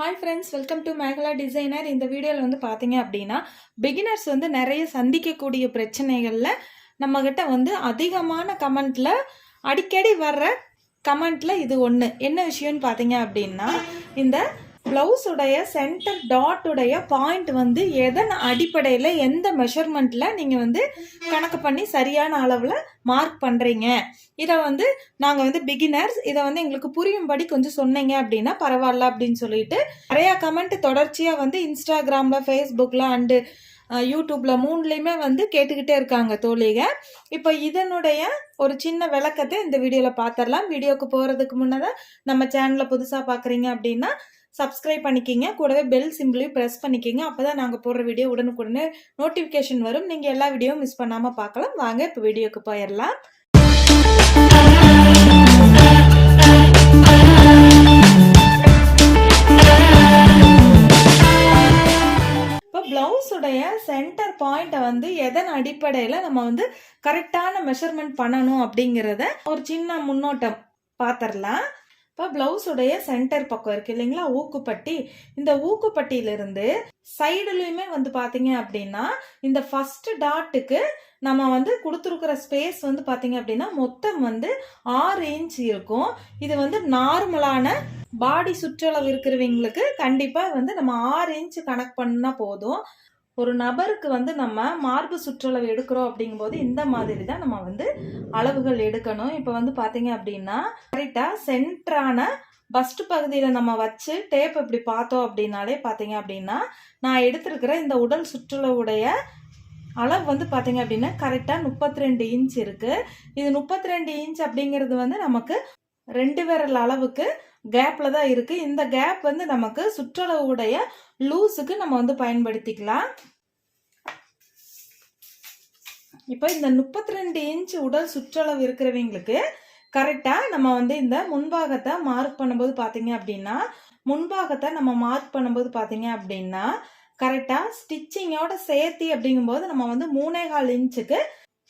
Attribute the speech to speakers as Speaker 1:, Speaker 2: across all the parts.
Speaker 1: Hi friends welcome to Megala designer இந்த வீடியோவில் வந்து பார்த்தீங்க அப்படின்னா பிகினர்ஸ் வந்து நிறைய சந்திக்கக்கூடிய பிரச்சனைகளில் நம்மக்கிட்ட வந்து அதிகமான கமெண்ட்டில் அடிக்கடி வர்ற கமெண்ட்டில் இது ஒன்று என்ன விஷயம்னு பார்த்தீங்க அப்படின்னா இந்த ப்ளவுஸுடைய சென்டர் டாட்டுடைய பாயிண்ட் வந்து எதன் அடிப்படையில் எந்த மெஷர்மெண்ட்டில் நீங்கள் வந்து கணக்கு பண்ணி சரியான அளவில் மார்க் பண்ணுறீங்க இதை வந்து நாங்கள் வந்து பிகினர்ஸ் இதை வந்து எங்களுக்கு புரியும்படி கொஞ்சம் சொன்னீங்க அப்படின்னா பரவாயில்ல அப்படின்னு சொல்லிட்டு நிறையா கமெண்ட் தொடர்ச்சியாக வந்து இன்ஸ்டாகிராமில் ஃபேஸ்புக்கில் அண்டு யூடியூப்பில் மூணுலேயுமே வந்து கேட்டுக்கிட்டே இருக்காங்க தோழிக. இப்போ இதனுடைய ஒரு சின்ன விளக்கத்தை இந்த வீடியோவில் பார்த்துடலாம் வீடியோவுக்கு போகிறதுக்கு முன்னதாக நம்ம சேனலை புதுசாக பார்க்குறீங்க அப்படின்னா சப்ஸ்கிரைப் பண்ணிக்கிங்க. கூடவே பெல் சிம்பிளையும் ப்ரெஸ் பண்ணிக்கிங்க. அப்போ தான் நாங்கள் போடுற வீடியோ உடனுக்குடனே நோட்டிஃபிகேஷன் வரும். நீங்கள் எல்லா வீடியோவும் மிஸ் பண்ணாமல் பார்க்கலாம். வாங்க இப்போ வீடியோக்கு போயிடலாம். இப்போ ப்ளவுஸுடைய சென்டர் பாயிண்ட்டை வந்து எதன் அடிப்படையில் நம்ம வந்து கரெக்டான மெஷர்மெண்ட் பண்ணணும் அப்படிங்கிறத ஒரு சின்ன முன்னோட்டம் பார்த்துடலாம் இப்போ ப்ளவுஸுடைய சென்டர் பக்கம் இருக்கு இல்லைங்களா? ஊக்குப்பட்டி. இந்த ஊக்குப்பட்டியிலிருந்து சைடுலையுமே வந்து பார்த்தீங்க அப்படின்னா இந்த ஃபஸ்ட்டு டாட்டுக்கு நம்ம வந்து கொடுத்துருக்குற ஸ்பேஸ் வந்து பார்த்தீங்க அப்படின்னா மொத்தம் வந்து ஆறு இன்ச் இருக்கும். இது வந்து நார்மலான பாடி சுற்றளவு இருக்கிறவங்களுக்கு கண்டிப்பாக வந்து நம்ம ஆறு இன்ச் கணக்கு பண்ணால் போதும். ஒரு நபருக்கு வந்து நம்ம மார்பு சுற்றளவு எடுக்கிறோம் அப்படிங்கும்போது இந்த மாதிரி தான் நம்ம வந்து அளவுகள் எடுக்கணும். இப்போ வந்து பார்த்தீங்க அப்படின்னா கரெக்டாக சென்டரான பஸ்ட் பகுதியில் நம்ம வச்சு டேப் இப்படி பார்த்தோம் அப்படின்னாலே பார்த்தீங்க அப்படின்னா நான் எடுத்திருக்கிற இந்த உடல் சுற்றுலவுடைய அளவு வந்து பார்த்தீங்க அப்படின்னா கரெக்டாக முப்பத்தி ரெண்டு இன்ச் இருக்குது இது முப்பத்தி ரெண்டு இன்ச் அப்படிங்கிறது வந்து நமக்கு ரெண்டு விரல் அளவுக்கு கேப்பில் தான் இருக்குது இந்த கேப் வந்து நமக்கு சுற்றளவுடைய லூஸுக்கு நம்ம வந்து பயன்படுத்திக்கலாம். இப்போ இந்த முப்பத்தி ரெண்டு இன்ச் உடல் சுற்றளவு இருக்கிறவங்களுக்கு கரெக்டாக நம்ம வந்து இந்த முன்பாகத்தை மார்க் பண்ணும்போது பார்த்தீங்க அப்படின்னா முன்பாகத்தை நம்ம மார்க் பண்ணும்போது பார்த்தீங்க அப்படின்னா கரெக்டாக ஸ்டிச்சிங்கோட சேர்த்தி அப்படிங்கும்போது நம்ம வந்து மூணே கால் இன்ச்சுக்கு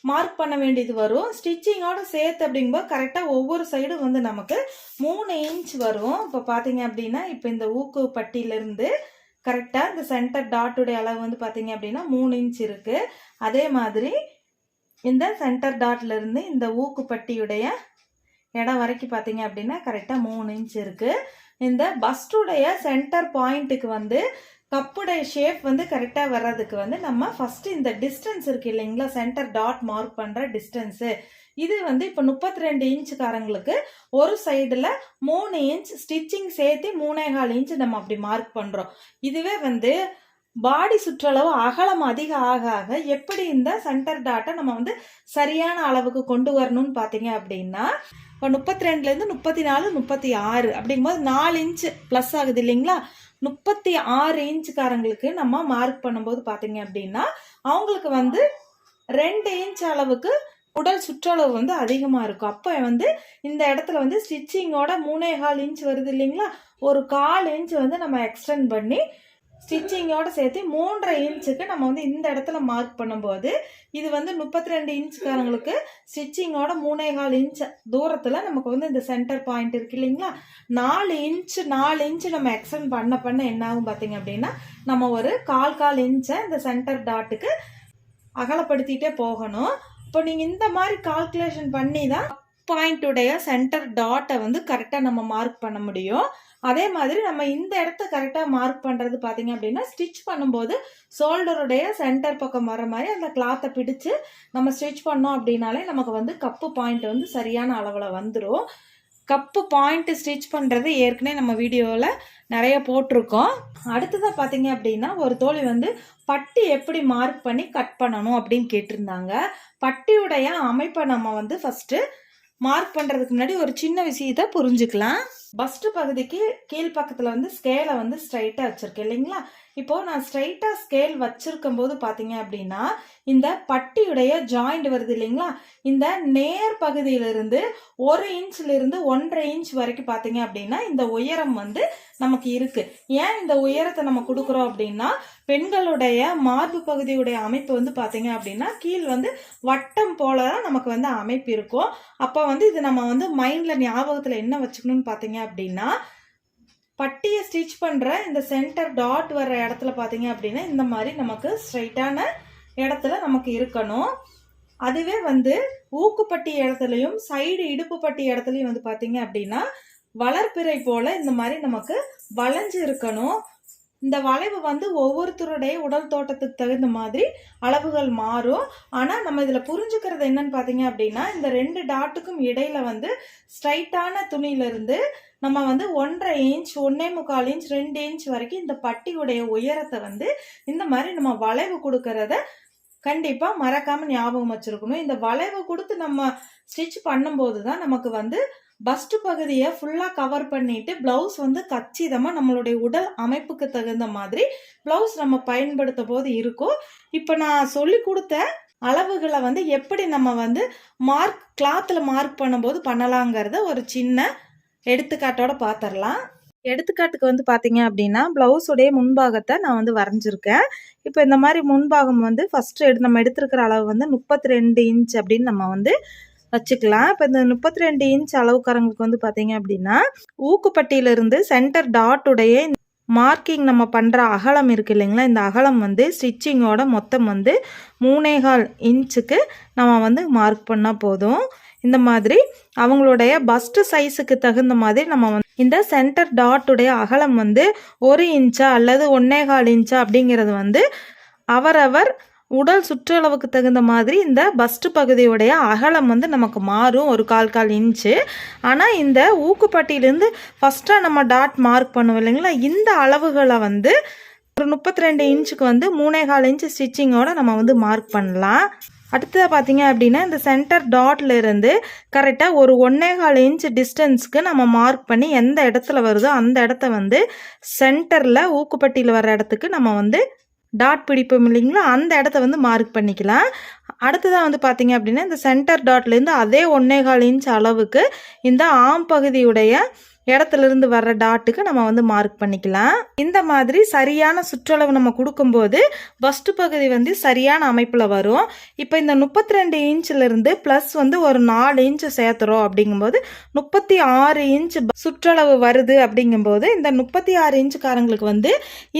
Speaker 1: மார்க் பண்ண வேண்டியது வரும். ஸ்டிச்சிங்கோட சேர்த்து அப்படிங்கும்போது கரெக்டாக ஒவ்வொரு சைடும் வந்து நமக்கு மூணு இன்ச் வரும். இப்போ பார்த்தீங்க அப்படின்னா இப்போ இந்த ஊக்கு பட்டியிலிருந்து கரெக்டாக இந்த சென்டர் டாட்டுடைய அளவு வந்து பார்த்தீங்க அப்படின்னா மூணு இன்ச் இருக்குது அதே மாதிரி இந்த சென்டர் டாட்லேருந்து இந்த ஊக்கு பட்டியுடைய இடம் வரைக்கும் பார்த்தீங்க அப்படின்னா கரெக்டாக மூணு இன்ச் இருக்குது இந்த பஸ்டுடைய சென்டர் பாயிண்ட்டுக்கு வந்து கப்புடைய ஷேப் வந்து கரெக்டாக வர்றதுக்கு வந்து நம்ம ஃபஸ்ட்டு இந்த டிஸ்டன்ஸ் இருக்கு இல்லைங்களா? சென்டர் டாட் மார்க் பண்ணுற டிஸ்டன்ஸு இது வந்து இப்போ முப்பத்தி ரெண்டு இன்ச்சுக்காரங்களுக்கு ஒரு சைடில் மூணு இன்ச் ஸ்டிச்சிங் சேர்த்து மூணே கால் இன்ச் நம்ம அப்படி மார்க் பண்ணுறோம் இதுவே வந்து பாடி சுற்றளவு அகலம் அதிக ஆக ஆக எப்படி இந்த சென்டர் டாட்டை நம்ம வந்து சரியான அளவுக்கு கொண்டு வரணும்னு பார்த்தீங்க அப்படின்னா இப்போ முப்பத்தி ரெண்டுலேருந்து முப்பத்தி நாலு முப்பத்தி ஆறு அப்படிங்கும்போது நாலு இன்ச்சு ப்ளஸ் ஆகுது இல்லைங்களா? முப்பத்தி ஆறு இன்ச்சுக்காரங்களுக்கு நம்ம மார்க் பண்ணும்போது பார்த்தீங்க அப்படின்னா அவங்களுக்கு வந்து ரெண்டு இன்ச் அளவுக்கு உடல் சுற்றளவு வந்து அதிகமாக இருக்கும். அப்போ வந்து இந்த இடத்துல வந்து ஸ்டிச்சிங்கோட மூணே கால் இன்ச் வருது இல்லைங்களா? ஒரு கால் இன்ச் வந்து நம்ம எக்ஸ்டெண்ட் பண்ணி ஸ்டிச்சிங்கோட சேர்த்து மூன்றரை இன்ச்சுக்கு நம்ம வந்து இந்த இடத்துல மார்க் பண்ணும்போது இது வந்து முப்பத்தி ரெண்டு இன்ச்சுக்காரங்களுக்கு ஸ்டிச்சிங்கோட மூணே கால் இன்ச் தூரத்தில் நமக்கு வந்து இந்த சென்டர் பாயிண்ட் இருக்கு இல்லைங்களா? நாலு இன்ச்சு நாலு இன்ச்சு நம்ம எக்ஸ்டெண்ட் பண்ண பண்ண என்ன ஆகும் பார்த்தீங்க அப்படின்னா நம்ம ஒரு கால் கால் இன்ச்சை இந்த சென்டர் டாட்டுக்கு அகலப்படுத்திட்டே போகணும். இப்போ நீங்கள் இந்த மாதிரி கால்குலேஷன் பண்ணி தான் பாயிண்ட்டுடைய சென்டர் டாட்டை வந்து கரெக்டாக நம்ம மார்க் பண்ண முடியும். அதே மாதிரி நம்ம இந்த இடத்த கரெக்டாக மார்க் பண்ணுறது பார்த்தீங்க அப்படின்னா ஸ்டிச் பண்ணும்போது ஷோல்டருடைய சென்டர் பக்கம் வர மாதிரி அந்த கிளாத்தை பிடிச்சு நம்ம ஸ்டிச் பண்ணோம் அப்படின்னாலே நமக்கு வந்து கப்பு பாயிண்ட் வந்து சரியான அளவில் வந்துடும் கப்பு பாயிண்ட் ஸ்டிச் பண்ணுறது ஏற்கனவே நம்ம வீடியோவில் நிறைய போட்டிருக்கோம். அடுத்ததாக பார்த்தீங்க அப்படின்னா ஒரு தோழி வந்து பட்டி எப்படி மார்க் பண்ணி கட் பண்ணணும் அப்படின்னு கேட்டிருந்தாங்க. பட்டியுடைய அமைப்பை நம்ம வந்து ஃபஸ்ட்டு மார்க் பண்ணுறதுக்கு முன்னாடி ஒரு சின்ன விஷயத்தை புரிஞ்சுக்கலாம். பஸ்ட் பகுதிக்கு கீழ் பக்கத்தில் வந்து ஸ்கேலை வந்து ஸ்ட்ரைட்டாக வச்சுருக்கேன் இல்லைங்களா? இப்போது நான் ஸ்ட்ரைட்டாக ஸ்கேல் வச்சுருக்கும் போது பார்த்தீங்க அப்படின்னா இந்த பட்டியுடைய ஜாயிண்ட் வருது இல்லைங்களா? இந்த நேர் பகுதியிலிருந்து ஒரு இன்ச்லேருந்து ஒன்றரை இன்ச் வரைக்கும் பார்த்தீங்க அப்படின்னா இந்த உயரம் வந்து நமக்கு இருக்குது ஏன் இந்த உயரத்தை நம்ம கொடுக்குறோம் அப்படின்னா பெண்களுடைய மார்பு பகுதியுடைய அமைப்பு வந்து பார்த்தீங்க அப்படின்னா கீழ் வந்து வட்டம் போல தான் நமக்கு வந்து அமைப்பு இருக்கும். அப்போ வந்து இது நம்ம வந்து மைண்டில் ஞாபகத்தில் என்ன வச்சுக்கணும்னு பார்த்தீங்க அப்படின்னா பட்டியை ஸ்டிச் பண்ணுற இந்த சென்டர் டாட் வர்ற இடத்துல பார்த்தீங்க அப்படின்னா இந்த மாதிரி நமக்கு ஸ்ட்ரைட்டான இடத்துல நமக்கு இருக்கணும். அதுவே வந்து ஊக்குப்பட்டி இடத்துலையும் சைடு இடுப்பு பட்டி இடத்துலையும் வந்து பார்த்தீங்க அப்படின்னா வளர்ப்பிறை போல இந்த மாதிரி நமக்கு வளைஞ்சு இருக்கணும். இந்த வளைவு வந்து ஒவ்வொருத்தருடைய உடல் தோட்டத்துக்கு தகுந்த மாதிரி அளவுகள் மாறும். ஆனால் நம்ம இதில் புரிஞ்சுக்கிறது என்னன்னு பார்த்தீங்க அப்படின்னா இந்த ரெண்டு டாட்டுக்கும் இடையில வந்து ஸ்ட்ரைட்டான துணியிலிருந்து நம்ம வந்து ஒன்றரை இன்ச் ஒன்னே முக்கால் இன்ச் ரெண்டு இன்ச் வரைக்கும் இந்த பட்டியுடைய உயரத்தை வந்து இந்த மாதிரி நம்ம வளைவு கொடுக்கறத கண்டிப்பாக மறக்காமல் ஞாபகம் வச்சுருக்கணும். இந்த வளைவு கொடுத்து நம்ம ஸ்டிச் பண்ணும்போது தான் நமக்கு வந்து பஸ்ட் பகுதியை ஃபுல்லாக கவர் பண்ணிட்டு ப்ளவுஸ் வந்து கச்சிதமாக நம்மளுடைய உடல் அமைப்புக்கு தகுந்த மாதிரி ப்ளவுஸ் நம்ம பயன்படுத்த போது இருக்கும். இப்போ நான் சொல்லி கொடுத்த அளவுகளை வந்து எப்படி நம்ம வந்து மார்க் கிளாத்தில் மார்க் பண்ணும்போது பண்ணலாங்கிறத ஒரு சின்ன எடுத்துக்காட்டோட பார்த்துடலாம் எடுத்துக்காட்டுக்கு வந்து பார்த்தீங்க அப்படின்னா ப்ளவுஸுடைய முன்பாகத்தை நான் வந்து வரைஞ்சிருக்கேன். இப்போ இந்த மாதிரி முன்பாகம் வந்து ஃபஸ்ட்டு எடு நம்ம எடுத்திருக்கிற அளவு வந்து முப்பத்தி ரெண்டு இன்ச் அப்படின்னு நம்ம வந்து வச்சுக்கலாம். இப்போ இந்த முப்பத்தி ரெண்டு இன்ச் அளவுக்காரங்களுக்கு வந்து பார்த்தீங்க அப்படின்னா ஊக்குப்பட்டியிலிருந்து சென்டர் டாட்டுடைய மார்க்கிங் நம்ம பண்ணுற அகலம் இருக்குது இல்லைங்களா? இந்த அகலம் வந்து ஸ்டிச்சிங்கோட மொத்தம் வந்து மூணேகால் இன்ச்சுக்கு நம்ம வந்து மார்க் பண்ணால் போதும். இந்த மாதிரி அவங்களுடைய பஸ்ட்டு சைஸுக்கு தகுந்த மாதிரி நம்ம வந்து இந்த சென்டர் டாட்டுடைய அகலம் வந்து ஒரு இன்ச்சா அல்லது ஒன்னேகால் இன்ச்சா அப்படிங்கிறது வந்து அவரவர் உடல் சுற்றளவுக்கு தகுந்த மாதிரி இந்த பஸ்ட் பகுதியுடைய அகலம் வந்து நமக்கு மாறும். ஒரு கால் கால் இன்ச்சு ஆனால் இந்த ஊக்குப்பட்டியிலேருந்து ஃபஸ்ட்டாக நம்ம டாட் மார்க் பண்ணுவோம் இல்லைங்களா? இந்த அளவுகளை வந்து ஒரு முப்பத்தி ரெண்டு இன்ச்சுக்கு வந்து மூணே கால் இன்ச்சு ஸ்டிச்சிங்கோட நம்ம வந்து மார்க் பண்ணலாம். அடுத்ததாக பார்த்தீங்க அப்படின்னா இந்த சென்டர் டாட்ல இருந்து கரெக்டாக ஒரு ஒன்னே கால் இன்ச் டிஸ்டன்ஸ்க்கு நம்ம மார்க் பண்ணி எந்த இடத்துல வருதோ அந்த இடத்த வந்து சென்டரில் ஊக்குப்பட்டியில் வர இடத்துக்கு நம்ம வந்து டாட் பிடிப்போம் இல்லைங்களா? அந்த இடத்த வந்து மார்க் பண்ணிக்கலாம். அடுத்ததாக வந்து பார்த்தீங்க அப்படின்னா இந்த சென்டர் டாட்லேருந்து அதே ஒன்னே கால் இன்ச் அளவுக்கு இந்த ஆம் பகுதியுடைய இடத்துல இருந்து வர்ற டாட்டுக்கு நம்ம வந்து மார்க் பண்ணிக்கலாம். இந்த மாதிரி சரியான சுற்றளவு நம்ம கொடுக்கும்போது பஸ்ட் பகுதி வந்து சரியான அமைப்பில் வரும். இப்போ இந்த முப்பத்தி ரெண்டு இன்ச்சிலிருந்து ப்ளஸ் வந்து ஒரு நாலு இன்ச்சு சேர்த்துறோம் அப்படிங்கும்போது முப்பத்தி ஆறு இன்ச் சுற்றளவு வருது அப்படிங்கும்போது இந்த முப்பத்தி ஆறு இன்ச்சுக்காரங்களுக்கு வந்து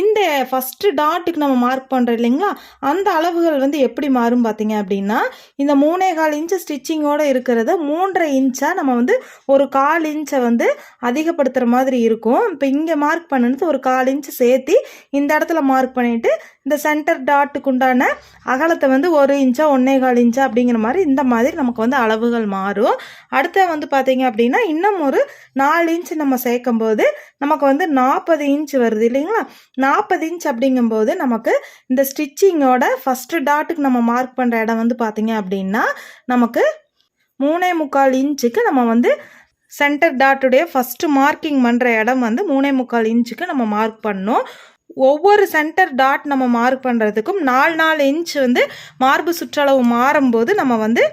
Speaker 1: இந்த ஃபஸ்ட்டு டாட்டுக்கு நம்ம மார்க் பண்ணுறோம் இல்லைங்களா? அந்த அளவுகள் வந்து எப்படி மாறும் பார்த்தீங்க அப்படின்னா இந்த மூணே கால் இன்ச்சு ஸ்டிச்சிங்கோடு இருக்கிறத மூன்றரை இன்ச்சாக நம்ம வந்து ஒரு கால் இன்ச்சை வந்து அதிகப்படுத்துகிற மாதிரி இருக்கும். இப்போ இங்கே மார்க் பண்ணினது ஒரு கால் இன்ச்சு சேர்த்தி இந்த இடத்துல மார்க் பண்ணிவிட்டு இந்த சென்டர் டாட்டுக்கு உண்டான அகலத்தை வந்து ஒரு இன்ச்சா ஒன்றே கால் இன்ச்சா அப்படிங்கிற மாதிரி இந்த மாதிரி நமக்கு வந்து அளவுகள் மாறும். அடுத்த வந்து பார்த்தீங்க அப்படின்னா இன்னும் ஒரு நாலு இன்ச்சு நம்ம சேர்க்கும் போது நமக்கு வந்து நாற்பது இன்ச் வருது இல்லைங்களா? நாற்பது இன்ச் அப்படிங்கும்போது நமக்கு இந்த ஸ்டிச்சிங்கோட ஃபஸ்ட்டு டாட்டுக்கு நம்ம மார்க் பண்ணுற இடம் வந்து பார்த்தீங்க அப்படின்னா நமக்கு மூணே முக்கால் இன்ச்சுக்கு நம்ம வந்து சென்டர் டாட்டுடைய ஃபஸ்ட்டு மார்க்கிங் பண்ணுற இடம் வந்து மூணே முக்கால் இன்ச்சுக்கு நம்ம மார்க் பண்ணோம். ஒவ்வொரு சென்டர் டாட் நம்ம மார்க் பண்ணுறதுக்கும் நாலு நாலு இன்ச் வந்து மார்பு சுற்றளவு மாறும்போது நம்ம வந்து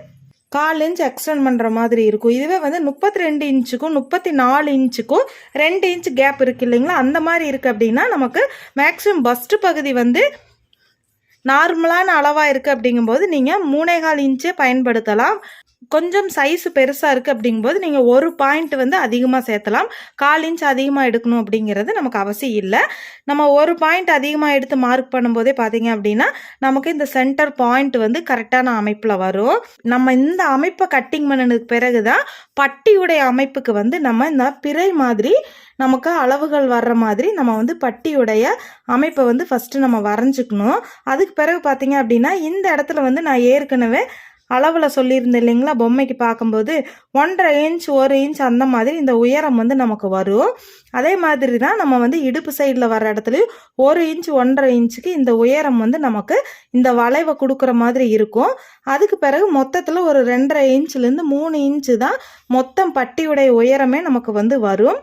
Speaker 1: கால் இன்ச் எக்ஸ்டெண்ட் பண்ணுற மாதிரி இருக்கும். இதுவே வந்து முப்பத்தி ரெண்டு இன்ச்சுக்கும் முப்பத்தி நாலு இன்ச்சுக்கும் ரெண்டு இன்ச் கேப் இருக்குது இல்லைங்களா? அந்த மாதிரி இருக்குது அப்படின்னா நமக்கு மேக்ஸிமம் பஸ்ட்டு பகுதி வந்து நார்மலான அளவாக இருக்குது அப்படிங்கும்போது நீங்கள் மூணேகால் இன்ச்சே பயன்படுத்தலாம். கொஞ்சம் சைஸ் பெருசாக இருக்குது அப்படிங்கும்போது நீங்கள் ஒரு பாயிண்ட் வந்து அதிகமாக சேர்த்தலாம். கால் இன்ச் அதிகமாக எடுக்கணும் அப்படிங்கிறது நமக்கு அவசியம் இல்லை. நம்ம ஒரு பாயிண்ட் அதிகமாக எடுத்து மார்க் பண்ணும்போதே பார்த்தீங்க அப்படின்னா நமக்கு இந்த சென்டர் பாயிண்ட் வந்து கரெக்டான அமைப்பில் வரும். நம்ம இந்த அமைப்பை கட்டிங் பண்ணினதுக்கு பிறகு தான் பட்டியுடைய அமைப்புக்கு வந்து நம்ம இந்த பிறை மாதிரி நமக்கு அளவுகள் வர்ற மாதிரி நம்ம வந்து பட்டியுடைய அமைப்பை வந்து ஃபஸ்ட்டு நம்ம வரைஞ்சிக்கணும். அதுக்கு பிறகு பார்த்தீங்க அப்படின்னா இந்த இடத்துல வந்து நான் ஏற்கனவே அளவில் சொல்லியிருந்தேன் இல்லைங்களா? பொம்மைக்கு பார்க்கும்போது ஒன்றரை இன்ச் ஒரு இன்ச் அந்த மாதிரி இந்த உயரம் வந்து நமக்கு வரும். அதே மாதிரி தான் நம்ம வந்து இடுப்பு சைடில் வர இடத்துலையும் ஒரு இன்ச் ஒன்றரை இன்ச்சுக்கு இந்த உயரம் வந்து நமக்கு இந்த வளைவை கொடுக்குற மாதிரி இருக்கும். அதுக்கு பிறகு மொத்தத்தில் ஒரு ரெண்டரை இன்ச்லேருந்து மூணு இன்ச்சு தான் மொத்தம் பட்டியுடைய உயரமே நமக்கு வந்து வரும்.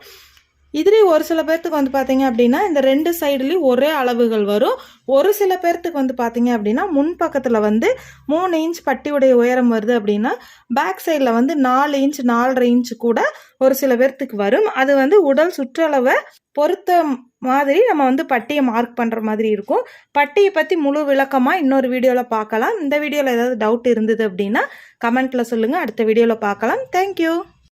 Speaker 1: இதுலேயும் ஒரு சில பேர்த்துக்கு வந்து பார்த்தீங்க அப்படின்னா இந்த ரெண்டு சைடுலேயும் ஒரே அளவுகள் வரும். ஒரு சில பேர்த்துக்கு வந்து பார்த்தீங்க அப்படின்னா முன் பக்கத்தில் வந்து மூணு இன்ச் பட்டியுடைய உயரம் வருது அப்படின்னா பேக் சைடில் வந்து நாலு இன்ச் நாலரை இன்ச் கூட ஒரு சில பேர்த்துக்கு வரும். அது வந்து உடல் சுற்றளவை பொறுத்த மாதிரி நம்ம வந்து பட்டியை மார்க் பண்ணுற மாதிரி இருக்கும். பட்டியை பற்றி முழு விளக்கமாக இன்னொரு வீடியோவில் பார்க்கலாம். இந்த வீடியோவில் ஏதாவது டவுட் இருந்தது அப்படின்னா கமெண்ட்டில் சொல்லுங்கள் அடுத்த வீடியோவில் பார்க்கலாம். தேங்க்யூ